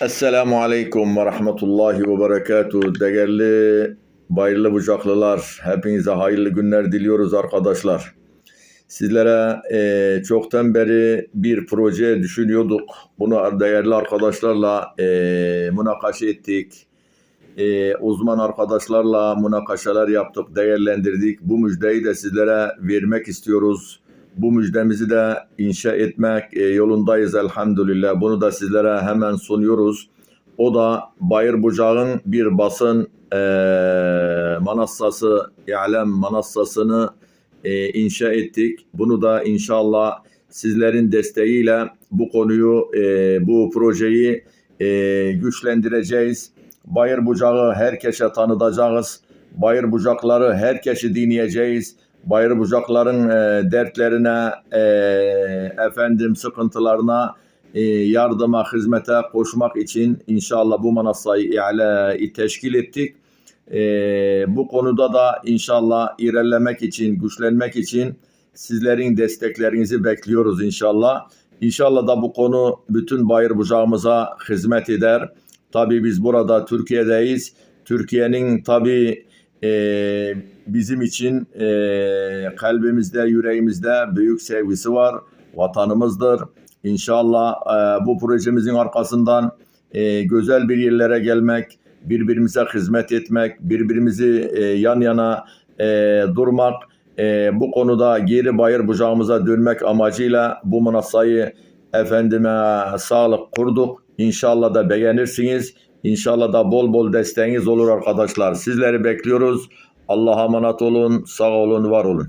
Esselamu Aleyküm ve Rahmetullahi ve Berekatuhu. Değerli bayırlı bucaklılar, hepinize hayırlı günler diliyoruz arkadaşlar. Sizlere eee, çoktan beri bir proje düşünüyorduk. Bunu değerli arkadaşlarla eee münakaşa ettik. Eee, uzman arkadaşlarla münakaşalar yaptık, değerlendirdik. Bu müjdeyi de sizlere vermek istiyoruz. Bu müjdemizi de inşa etmek e, yolundayız elhamdülillah. Bunu da sizlere hemen sunuyoruz. O da Bayır Bucağ'ın bir basın e, manassası, İ'lem manassasını e, inşa ettik. Bunu da inşallah sizlerin desteğiyle bu konuyu, e, bu projeyi e, güçlendireceğiz. Bayır Bucağı herkese tanıtacağız. Bayır Bucakları herkesi dinleyeceğiz. Bayır Bucakların e, dertlerine, e, efendim sıkıntılarına, e, yardıma, hizmete koşmak için inşallah bu manasayı i'la- teşkil ettik. E, bu konuda da inşallah ilerlemek için, güçlenmek için sizlerin desteklerinizi bekliyoruz inşallah. İnşallah da bu konu bütün bayır bucağımıza hizmet eder. Tabii biz burada Türkiye'deyiz. Türkiye'nin tabii e, bizim için e, kalbimizde, yüreğimizde büyük sevgisi var. Vatanımızdır. İnşallah e, bu projemizin arkasından e, güzel bir yerlere gelmek, birbirimize hizmet etmek, birbirimizi e, yan yana e, durmak, e, bu konuda geri bayır bucağımıza dönmek amacıyla bu münasayı efendime sağlık kurduk. İnşallah da beğenirsiniz. İnşallah da bol bol desteğiniz olur arkadaşlar. Sizleri bekliyoruz. Allah'a emanet olun. Sağ olun, var olun.